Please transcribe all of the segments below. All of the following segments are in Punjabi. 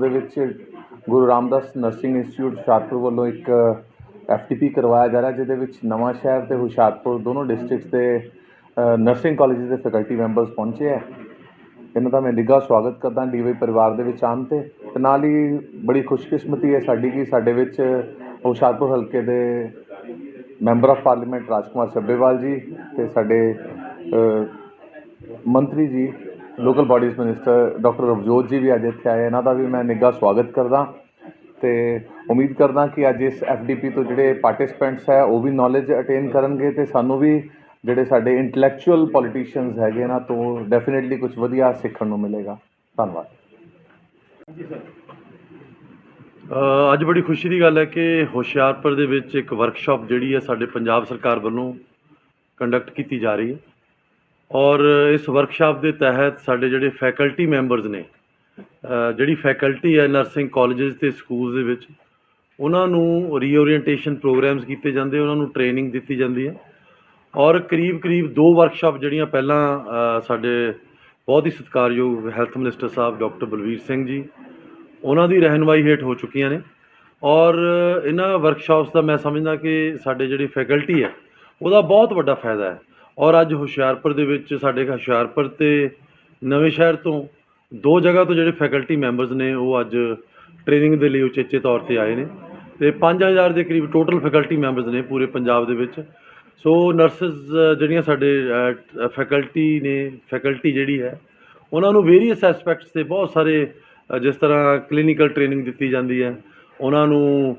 ਦੇ ਵਿੱਚ ਗੁਰੂ ਰਾਮਦਾਸ ਨਰਸਿੰਗ ਇੰਸਟੀਚਿਊਟ ਹੁਸ਼ਿਆਰਪੁਰ ਵੱਲੋਂ ਇੱਕ ਐਫਟੀਪੀ ਕਰਵਾਇਆ ਜਾ ਰਿਹਾ, ਜਿਹਦੇ ਵਿੱਚ ਨਵਾਂ ਸ਼ਹਿਰ ਤੇ ਹੁਸ਼ਿਆਰਪੁਰ ਦੋਨੋਂ ਡਿਸਟ੍ਰਿਕਟਸ ਦੇ ਨਰਸਿੰਗ ਕਾਲਜਸ ਦੇ ਫੈਕਲਟੀ ਮੈਂਬਰਸ ਪਹੁੰਚੇ ਹੈ ਇਹਨਾਂ ਦਾ ਮੈਂ ਨਿੱਘਾ ਸਵਾਗਤ ਕਰਦਾ ਡੀਵਾਈ ਪਰਿਵਾਰ ਦੇ ਵਿੱਚ ਆਉਣ ਤੇ। ਤੇ ਨਾਲ ਹੀ ਬੜੀ ਖੁਸ਼ਕਿਸਮਤੀ ਹੈ ਸਾਡੀ ਕਿ ਸਾਡੇ ਵਿੱਚ ਹੁਸ਼ਿਆਰਪੁਰ ਹਲਕੇ ਦੇ member of parliament Rajkumar Chabbewal ji ਤੇ ਸਾਡੇ ਮੰਤਰੀ ਜੀ local bodies minister doctor Ravjot ji ਵੀ ਅੱਜ ਇੱਥੇ ਆਏ ਇਹਨਾਂ ਦਾ ਵੀ ਮੈਂ ਨਿੱਘਾ ਸਵਾਗਤ ਕਰਦਾ। ਤੇ ਉਮੀਦ ਕਰਦਾ ਕਿ ਅੱਜ ਇਸ ਐਫਡੀਪੀ ਤੋਂ ਜਿਹੜੇ ਪਾਰਟਿਸਪੈਂਟਸ ਹੈ ਉਹ ਵੀ ਨੌਲੇਜ ਅਟੇਨ ਕਰਨਗੇ ਤੇ ਸਾਨੂੰ ਵੀ ਜਿਹੜੇ ਸਾਡੇ ਇੰਟੈਲੈਕਚੁਅਲ ਪੋਲੀਟੀਸ਼ੀਅਨਸ ਹੈਗੇ ਇਹਨਾਂ ਤੋਂ ਡੈਫੀਨਿਟਲੀ ਕੁਝ ਵਧੀਆ ਸਿੱਖਣ ਨੂੰ ਮਿਲੇਗਾ। ਧੰਨਵਾਦ। ਅ, ਅੱਜ ਬੜੀ ਖੁਸ਼ੀ ਦੀ ਗੱਲ ਹੈ ਕਿ ਹੁਸ਼ਿਆਰਪੁਰ ਦੇ ਵਿੱਚ ਇੱਕ ਵਰਕਸ਼ਾਪ ਜਿਹੜੀ ਹੈ ਸਾਡੇ ਪੰਜਾਬ ਸਰਕਾਰ ਵੱਲੋਂ ਕੰਡਕਟ ਕੀਤੀ ਜਾ ਰਹੀ ਹੈ। ਔਰ ਇਸ ਵਰਕਸ਼ਾਪ ਦੇ ਤਹਿਤ ਸਾਡੇ ਜਿਹੜੇ ਫੈਕਲਟੀ ਮੈਂਬਰਸ ਨੇ ਜਿਹੜੀ ਫੈਕਲਟੀ ਹੈ ਨਰਸਿੰਗ ਕਾਲਜਸ ਤੇ ਸਕੂਲਸ ਦੇ ਵਿੱਚ, ਉਹਨਾਂ ਨੂੰ ਰੀਓਰੀਐਂਟੇਸ਼ਨ ਪ੍ਰੋਗਰਾਮਸ ਕੀਤੇ ਜਾਂਦੇ, ਉਹਨਾਂ ਨੂੰ ਟ੍ਰੇਨਿੰਗ ਦਿੱਤੀ ਜਾਂਦੀ ਹੈ। ਔਰ ਕਰੀਬ ਕਰੀਬ ਦੋ ਵਰਕਸ਼ਾਪ ਜਿਹੜੀਆਂ ਪਹਿਲਾਂ ਸਾਡੇ ਬਹੁਤ ਹੀ ਸਤਿਕਾਰਯੋਗ ਹੈਲਥ ਮਿਨਿਸਟਰ ਸਾਹਿਬ ਡਾਕਟਰ ਬਲਵੀਰ ਸਿੰਘ ਜੀ, ਉਹਨਾਂ ਦੀ ਰਹਿਨੁਮਾਈ ਹੇਠ ਹੋ ਚੁੱਕੀਆਂ ਨੇ। ਔਰ ਇਹਨਾਂ ਵਰਕਸ਼ਾਪਸ ਦਾ ਮੈਂ ਸਮਝਦਾ ਕਿ ਸਾਡੇ ਜਿਹੜੀ ਫੈਕਲਟੀ ਹੈ, ਉਹਦਾ ਬਹੁਤ ਵੱਡਾ ਫਾਇਦਾ ਹੈ। ਔਰ ਅੱਜ ਹੁਸ਼ਿਆਰਪੁਰ ਦੇ ਵਿੱਚ ਸਾਡੇ ਹੁਸ਼ਿਆਰਪੁਰ ਤੇ ਨਵੇਂ ਸ਼ਹਿਰ ਤੋਂ ਦੋ ਜਗ੍ਹਾ ਤੋਂ ਜਿਹੜੇ ਫੈਕਲਟੀ ਮੈਂਬਰਸ ਨੇ, ਉਹ ਅੱਜ ਟ੍ਰੇਨਿੰਗ ਦੇ ਲਈ ਉਚੇਚੇ ਤੌਰ ਤੇ ਆਏ ਨੇ ਤੇ 5000 ਦੇ ਕਰੀਬ ਟੋਟਲ ਫੈਕਲਟੀ ਮੈਂਬਰਸ ਨੇ ਪੂਰੇ ਪੰਜਾਬ ਦੇ ਵਿੱਚ। ਸੋ ਨਰਸਸ ਜਿਹੜੀਆਂ ਸਾਡੇ ਫੈਕਲਟੀ ਨੇ, ਫੈਕਲਟੀ ਜਿਹੜੀ ਹੈ, ਉਹਨਾਂ ਨੂੰ ਵੇਰੀਅਸ ਐਸਪੈਕਟਸ ਤੇ ਬਹੁਤ ਸਾਰੇ ਜਿਸ ਤਰ੍ਹਾਂ ਕਲੀਨਿਕਲ ਟ੍ਰੇਨਿੰਗ ਦਿੱਤੀ ਜਾਂਦੀ ਹੈ, ਉਹਨਾਂ ਨੂੰ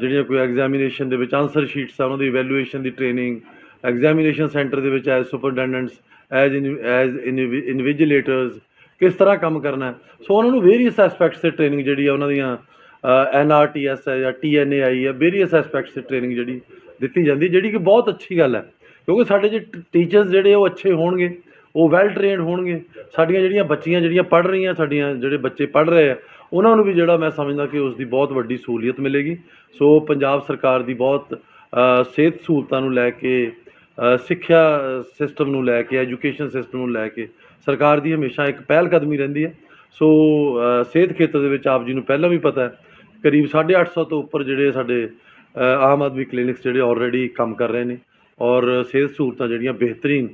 ਜਿਹੜੀਆਂ ਕੋਈ ਐਗਜ਼ਾਮੀਨੇਸ਼ਨ ਦੇ ਵਿੱਚ ਆਨਸਰ ਸ਼ੀਟਸ ਆ, ਉਹਨਾਂ ਦੀ ਇਵੈਲੂਏਸ਼ਨ ਦੀ ਟ੍ਰੇਨਿੰਗ ਐਗਜ਼ਾਮੀਨੇਸ਼ਨ ਸੈਂਟਰ ਦੇ ਵਿੱਚ as superintendents as as invigilators ਕਿਸ ਤਰ੍ਹਾਂ ਕੰਮ ਕਰਨਾ ਸੋ ਉਹਨਾਂ ਨੂੰ ਵੇਰੀਅਸ ਐਸਪੈਕਟਸ ਤੇ ਟ੍ਰੇਨਿੰਗ ਜਿਹੜੀ ਆ ਉਹਨਾਂ ਦੀਆਂ ਐਨਆਰਟੀਐਸ ਹੈ ਜਾਂ ਟੀਐਨਏਆਈ ਹੈ ਵੇਰੀਅਸ ਐਸਪੈਕਟਸ ਤੇ ਟ੍ਰੇਨਿੰਗ ਜਿਹੜੀ ਦਿੱਤੀ ਜਾਂਦੀ, ਜਿਹੜੀ ਕਿ ਬਹੁਤ ਅੱਛੀ ਗੱਲ ਹੈ। ਕਿਉਂਕਿ ਸਾਡੇ ਜੇ ਟੀਚਰਸ ਜਿਹੜੇ ਉਹ ਅੱਛੇ ਹੋਣਗੇ, ਉਹ ਵੈਲ ਟ੍ਰੇਨਡ ਹੋਣਗੇ। ਸਾਡੀਆਂ ਜਿਹੜੀਆਂ ਬੱਚੀਆਂ ਜਿਹੜੀਆਂ ਪੜ੍ਹ ਰਹੀਆਂ, ਸਾਡੀਆਂ ਜਿਹੜੇ ਬੱਚੇ ਪੜ੍ਹ ਰਹੇ ਆ, ਉਹਨਾਂ ਨੂੰ ਵੀ ਜਿਹੜਾ ਮੈਂ ਸਮਝਦਾ ਕਿ ਉਸ ਦੀ ਬਹੁਤ ਵੱਡੀ ਸਹੂਲੀਅਤ ਮਿਲੇਗੀ। ਸੋ ਪੰਜਾਬ ਸਰਕਾਰ ਦੀ ਬਹੁਤ ਸਿਹਤ ਸਹੂਲਤਾਂ ਨੂੰ ਲੈ ਕੇ ਸਿੱਖਿਆ ਸਿਸਟਮ ਨੂੰ ਲੈ ਕੇ, ਐਜੂਕੇਸ਼ਨ ਸਿਸਟਮ ਨੂੰ ਲੈ ਕੇ ਸਰਕਾਰ ਦੀ ਹਮੇਸ਼ਾ ਇੱਕ ਪਹਿਲ ਕਦਮੀ ਰਹਿੰਦੀ ਹੈ। ਸੋ ਸਿਹਤ ਖੇਤਰ ਦੇ ਵਿੱਚ ਆਪ ਜੀ ਨੂੰ ਪਹਿਲਾਂ ਵੀ ਪਤਾ ਹੈ, ਕਰੀਬ 850 ਤੋਂ ਉੱਪਰ ਜਿਹੜੇ ਸਾਡੇ ਆਮ ਆਦਮੀ ਕਲੀਨਿਕਸ ਜਿਹੜੇ ਆਲਰੇਡੀ ਕੰਮ ਕਰ ਰਹੇ ਨੇ ਔਰ ਸਿਹਤ ਸਹੂਲਤਾਂ ਜਿਹੜੀਆਂ ਬਿਹਤਰੀਨ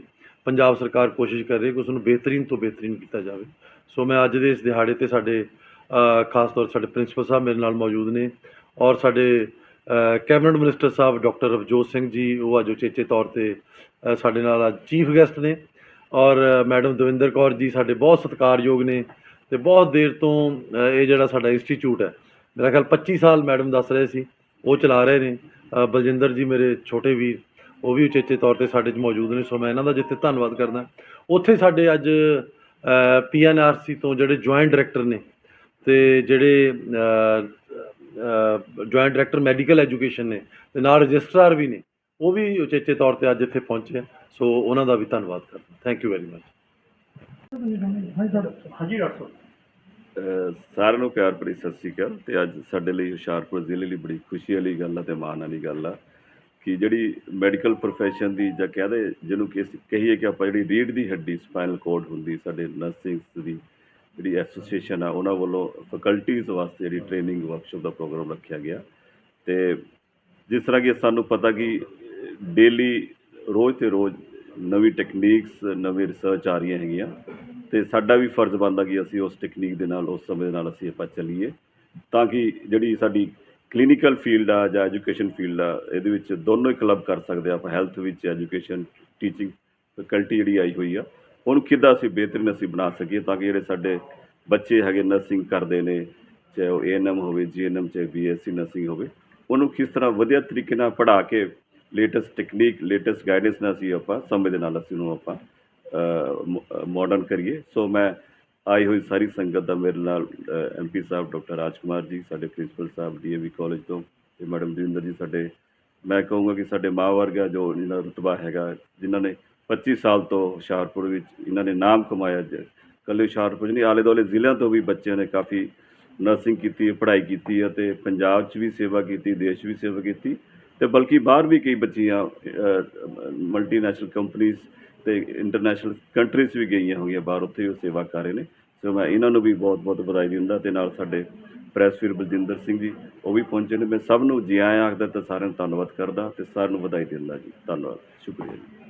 ਪੰਜਾਬ ਸਰਕਾਰ ਕੋਸ਼ਿਸ਼ ਕਰ ਰਹੀ ਹੈ ਕਿ ਉਸ ਨੂੰ ਬਿਹਤਰੀਨ ਤੋਂ ਬਿਹਤਰੀਨ ਕੀਤਾ ਜਾਵੇ। ਸੋ, ਮੈਂ ਅੱਜ ਦੇ ਇਸ ਦਿਹਾੜੇ ਤੇ ਸਾਡੇ ਖਾਸ ਤੌਰ ਸਾਡੇ ਪ੍ਰਿੰਸੀਪਲ ਸਾਹਿਬ ਮੇਰੇ ਨਾਲ ਮੌਜੂਦ ਨੇ ਔਰ ਸਾਡੇ ਕੈਬਨਿਟ ਮਿਨਿਸਟਰ ਸਾਹਿਬ ਡਾਕਟਰ ਰਵਜੋਤ ਸਿੰਘ ਜੀ, ਉਹ ਅੱਜ ਉਚੇਚੇ ਤੌਰ ਤੇ ਸਾਡੇ ਨਾਲ ਅੱਜ ਚੀਫ ਗੈਸਟ ਨੇ ਔਰ ਮੈਡਮ ਦਵਿੰਦਰ ਕੌਰ ਜੀ ਸਾਡੇ ਬਹੁਤ ਸਤਿਕਾਰਯੋਗ ਨੇ ਤੇ ਬਹੁਤ ਦੇਰ ਤੋਂ ਇਹ ਜਿਹੜਾ ਸਾਡਾ ਇੰਸਟੀਚਿਊਟ ਹੈ, ਮੇਰਾ ਖਿਆਲ 25 ਸਾਲ ਮੈਡਮ ਦੱਸ ਰਹੇ ਸੀ, ਉਹ ਚਲਾ ਰਹੇ ਨੇ। ਬਲਜਿੰਦਰ ਜੀ ਮੇਰੇ ਛੋਟੇ ਵੀਰ, ਉਹ ਵੀ ਉਚੇਚੇ ਤੌਰ ਤੇ ਸਾਡੇ 'ਚ ਮੌਜੂਦ ਨੇ, ਸੋ ਮੈਂ ਇਹਨਾਂ ਦਾ ਜਿੱਥੇ ਧੰਨਵਾਦ ਕਰਦਾ। ਉੱਥੇ ਸਾਡੇ ਅੱਜ ਪੀਐਨਆਰਸੀ ਤੋਂ ਜਿਹੜੇ ਜੁਆਇੰਟ ਡਾਇਰੈਕਟਰ ਨੇ ਤੇ ਜਿਹੜੇ ਜੁਆਇੰਟ ਡਾਇਰੈਕਟਰ ਮੈਡੀਕਲ ਐਜੂਕੇਸ਼ਨ ਨੇ ਤੇ ਨਾਲ ਰਜਿਸਟਰਾਰ ਵੀ ਨੇ। ਉਹ ਵੀ ਉਚੇਚੇ ਤੌਰ ਤੇ ਅੱਜ ਇੱਥੇ ਪਹੁੰਚੇ ਆ। ਸੋ ਉਹਨਾਂ ਦਾ ਵੀ ਧੰਨਵਾਦ ਕਰਦਾ। ਥੈਂਕ ਯੂ ਵੈਰੀ ਮਚ ਹਾਂਜੀ ਡਾਕਟਰ ਸਾਰਿਆਂ ਨੂੰ ਪਿਆਰ ਭਰੀ ਸਤਿ ਸ੍ਰੀ ਅਕਾਲ। ਤੇ ਅੱਜ ਸਾਡੇ ਲਈ ਹੁਸ਼ਿਆਰਪੁਰ ਜ਼ਿਲ੍ਹੇ ਲਈ ਬੜੀ ਖੁਸ਼ੀ ਵਾਲੀ ਗੱਲ ਆ ਤੇ ਮਾਣ ਵਾਲੀ ਗੱਲ ਆ ਕਿ ਜਿਹੜੀ ਮੈਡੀਕਲ profession ਦੀ ਜਾਂ ਕਹਦੇ ਜਿਹਨੂੰ ਕਿ ਅਸੀਂ ਕਹੀਏ ਕਿ ਆਪਾਂ ਜਿਹੜੀ ਰੀੜ ਦੀ ਹੱਡੀ ਸਪਾਈਨਲ ਕੋਡ ਹੁੰਦੀ ਸਾਡੇ ਨਰਸਿੰਗ ਦੀ ਐਸੋਸੀਏਸ਼ਨ ਆ, ਉਹਨਾਂ ਵੱਲੋਂ ਫੈਕਲਟੀਜ਼ ਵਾਸਤੇ ਜਿਹੜੀ ਟ੍ਰੇਨਿੰਗ ਵਰਕਸ਼ਾਪ ਦਾ ਪ੍ਰੋਗਰਾਮ ਰੱਖਿਆ ਗਿਆ। ਤੇ ਜਿਸ ਤਰ੍ਹਾਂ ਕਿ ਸਾਨੂੰ ਪਤਾ ਕਿ ਡੇਲੀ ਰੋਜ਼ ਤੇ ਰੋਜ਼ ਨਵੀਂ ਟੈਕਨੀਕਸ ਨਵੀਂ ਰਿਸਰਚ ਆ ਰਹੀਆਂ ਹੈਗੀਆਂ। ਤੇ ਸਾਡਾ ਵੀ ਫਰਜ਼ ਬਣਦਾ ਕਿ ਅਸੀਂ ਉਸ ਟੈਕਨੀਕ ਦੇ ਨਾਲ, ਉਸ ਸਮੇਂ ਦੇ ਨਾਲ ਅਸੀਂ ਆਪਾਂ ਚੱਲੀਏ। ਤਾਂ ਕਿ ਜਿਹੜੀ ਸਾਡੀ ਕਲੀਨਿਕਲ ਫੀਲਡ ਆ ਜਾਂ ਐਜੂਕੇਸ਼ਨ ਫੀਲਡ ਆ, ਇਹਦੇ ਵਿੱਚ ਦੋਨੋਂ ਹੀ ਕਲੱਬ ਕਰ ਸਕਦੇ ਆ। ਆਪਾਂ ਹੈਲਥ ਵਿੱਚ ਐਜੂਕੇਸ਼ਨ ਟੀਚਿੰਗ ਫੈਕਲਟੀ ਜਿਹੜੀ ਆਈ ਹੋਈ ਆ, ਉਹਨੂੰ ਕਿੱਦਾਂ ਅਸੀਂ ਬਿਹਤਰੀਨ ਅਸੀਂ ਬਣਾ ਸਕੀਏ ਤਾਂ ਕਿ ਜਿਹੜੇ ਸਾਡੇ ਬੱਚੇ ਹੈਗੇ ਨਰਸਿੰਗ ਕਰਦੇ ਨੇ, ਚਾਹੇ ਉਹ ਏਐਨਐਮ ਹੋਵੇ ਜੀਐਨਐਮ ਚਾਹੇ ਬੀਐਸਸੀ ਨਰਸਿੰਗ ਹੋਵੇ, ਉਹਨੂੰ ਕਿਸ ਤਰ੍ਹਾਂ ਵਧੀਆ ਤਰੀਕੇ ਨਾਲ ਪੜ੍ਹਾ ਕੇ ਲੇਟੈਸਟ ਟੈਕਨੀਕ ਲੇਟੈਸਟ ਗਾਈਡੈਂਸ ਨਾਲ ਅਸੀਂ ਆਪਾਂ, ਸਮੇਂ ਦੇ ਨਾਲ ਅਸੀਂ ਉਹਨੂੰ ਆਪਾਂ ਮਾਡਰਨ ਕਰੀਏ। ਸੋ ਮੈਂ ਆਈ ਹੋਈ ਸਾਰੀ ਸੰਗਤ ਦਾ ਮੇਰੇ ਨਾਲ ਐਮਪੀ ਸਾਹਿਬ ਡਾਕਟਰ ਰਾਜਕੁਮਾਰ ਜੀ, ਸਾਡੇ ਪ੍ਰਿੰਸੀਪਲ ਸਾਹਿਬ ਡੀਏਵੀ ਕਾਲਜ ਤੋਂ, ਤੇ ਮੈਡਮ ਦਵਿੰਦਰ ਜੀ ਸਾਡੇ, ਮੈਂ ਕਹੂੰਗਾ ਕਿ ਸਾਡੇ ਮਾਂ ਵਰਗਾ ਜੋ ਇਹਨਾਂ ਦਾ ਰੁਤਬਾ ਹੈਗਾ, ਜਿਨ੍ਹਾਂ ਨੇ 25 ਸਾਲ ਤੋਂ ਹੁਸ਼ਿਆਰਪੁਰ ਵਿੱਚ ਇਹਨਾਂ ਨੇ ਨਾਮ ਕਮਾਇਆ ਕੱਲੇ ਹੁਸ਼ਿਆਰਪੁਰ ਨਹੀਂ, ਆਲੇ ਦੋਲੇ ਜ਼ਿਲ੍ਹਿਆਂ ਤੋਂ ਵੀ ਬੱਚਿਆਂ ਨੇ ਕਾਫੀ ਨਰਸਿੰਗ ਕੀਤੀ ਹੈ ਪੜ੍ਹਾਈ ਕੀਤੀ ਹੈ ਤੇ ਪੰਜਾਬ 'ਚ ਵੀ ਸੇਵਾ ਕੀਤੀ, ਦੇਸ਼ ਵੀ ਸੇਵਾ ਕੀਤੀ ਤੇ ਬਲਕਿ ਬਾਹਰ ਵੀ ਕਈ ਬੱਚੀਆਂ ਮਲਟੀਨੈਸ਼ਨਲ ਕੰਪਨੀਆਂ ਤੇ ਇੰਟਰਨੈਸ਼ਨਲ ਕੰਟਰੀਜ਼ ਵੀ ਗਈਆਂ ਹੋਈਆਂ, ਬਾਹਰ ਉੱਥੇ ਉਹ ਸੇਵਾ ਕਰ ਰਹੇ ਨੇ। ਸੋ ਮੈਂ ਇਹਨਾਂ ਨੂੰ ਵੀ ਬਹੁਤ-ਬਹੁਤ ਵਧਾਈ ਦਿੰਦਾ ਤੇ ਨਾਲ ਸਾਡੇ ਪ੍ਰੈਸ ਵੀਰ ਬਲਜਿੰਦਰ ਸਿੰਘ ਜੀ, ਉਹ ਵੀ ਪਹੁੰਚੇ ਨੇ। ਮੈਂ ਸਭ ਨੂੰ ਜੀ ਆਇਆਂ ਆਖਦਾ ਤੇ ਸਾਰਿਆਂ ਨੂੰ ਧੰਨਵਾਦ ਕਰਦਾ ਤੇ ਸਾਰਿਆਂ ਨੂੰ ਵਧਾਈ ਦਿੰਦਾ ਜੀ। ਧੰਨਵਾਦ, ਸ਼ੁਕਰੀਆ ਜੀ।